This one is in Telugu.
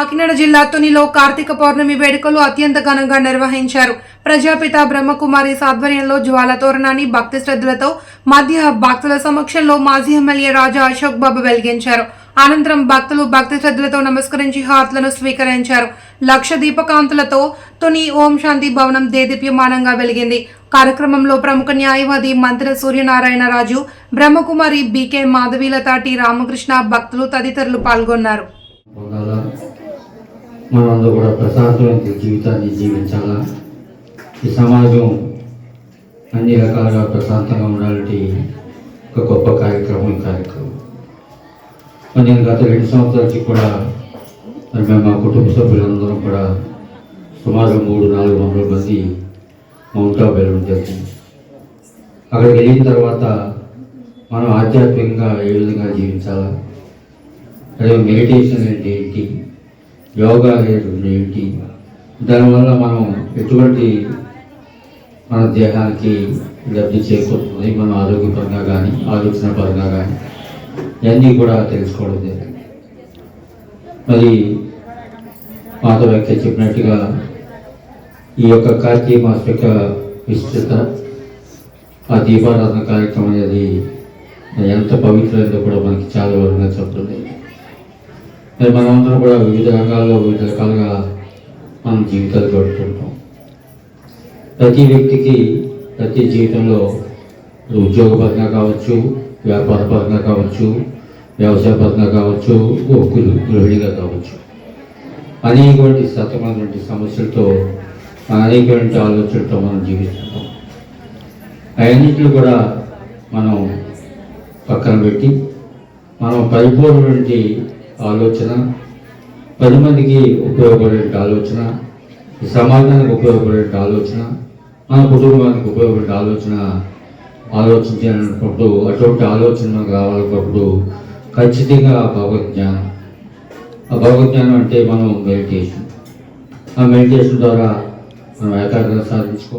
కాకినాడ జిల్లా తునిలో కార్తీక పౌర్ణమి వేడుకలు అత్యంత ఘనంగా నిర్వహించారు. ప్రజాపిత బ్రహ్మకుమారి సాధ్వర్యంలో జ్వాల తోరణాన్ని భక్తి శ్రద్ధలతో మధ్య భక్తుల సమక్షంలో మాజీ ఎమ్మెల్యే రాజా అశోక్ బాబు వెలిగించారు. అనంతరం భక్తులు భక్తి శ్రద్ధలతో నమస్కరించి హారతులను స్వీకరించారు. లక్ష దీపకాంతులతో తుని ఓం శాంతి భవనం దేదీప్యమానంగా వెలిగింది. కార్యక్రమంలో ప్రముఖ న్యాయవాది మంత్రి సూర్యనారాయణ రాజు బ్రహ్మకుమారి బీకే మాధవీలత టి రామకృష్ణ భక్తులు తదితరులు పాల్గొన్నారు. మనందరూ కూడా ప్రశాంతమైన జీవితాన్ని జీవించాలా? ఈ సమాజం అన్ని రకాలుగా ప్రశాంతంగా ఉండాలంటే ఒక గొప్ప కార్యక్రమం ఈ కార్యక్రమం. మరి నేను గత రెండు సంవత్సరాలకి కూడా మరి మేము మా కుటుంబ సభ్యులందరం కూడా సుమారు మూడు నాలుగు వందల మంది మౌంట్ ఆఫ్ వెళ్ళడం జరిగింది. అక్కడికి వెళ్ళిన తర్వాత మనం ఆధ్యాత్మికంగా ఏ విధంగా జీవించాలా? అదే మెడిటేషన్ అంటే ఏంటి? యోగా అనేది ఏంటి దానివల్ల మనం ఎటువంటి మన దేహానికి లబ్ధి చేకూరుతుంది మన ఆరోగ్యపరంగా కానీ ఆలోచన పరంగా కానీ ఇవన్నీ కూడా తెలుసుకోవడం జరిగింది. మరి మాత వ్యక్తి చెప్పినట్టుగా ఈ యొక్క కార్తీక మాస యొక్క విస్తృత ఆ దీపారాధన కార్యక్రమం అనేది ఎంత పవిత్రమైందో కూడా మనకి చాలా వివరంగా చెప్తుంది. మరి మనమందరం కూడా వివిధ రంగాల్లో వివిధ రకాలుగా మనం జీవితాలు గడుపుతుంటాం. ప్రతి వ్యక్తికి ప్రతి జీవితంలో ఉద్యోగపరంగా కావచ్చు వ్యాపారపరంగా కావచ్చు వ్యవసాయపరంగా కావచ్చు ఒక్కులు గృహిణిగా కావచ్చు. అనేకటువంటి సతమైనటువంటి సమస్యలతో అనేకటువంటి ఆలోచనలతో మనం జీవిస్తుంటాం. అవన్నింటిని కూడా మనం పక్కన పెట్టి మనం పరిపూర్ణటువంటి ఆలోచన పది మందికి ఉపయోగపడే ఆలోచన సమాజానికి ఉపయోగపడే ఆలోచన మన కుటుంబానికి ఉపయోగపడే ఆలోచన ఆలోచించాలనుకున్నప్పుడు అటువంటి ఆలోచన మనకు రావాలన్నప్పుడు ఖచ్చితంగా ఆ భగవద్జ్ఞానం. ఆ భగవద్జ్ఞానం అంటే మనం మెడిటేషన్. ఆ మెడిటేషన్ ద్వారా మనం ఏకాగ్రత సాధించుకో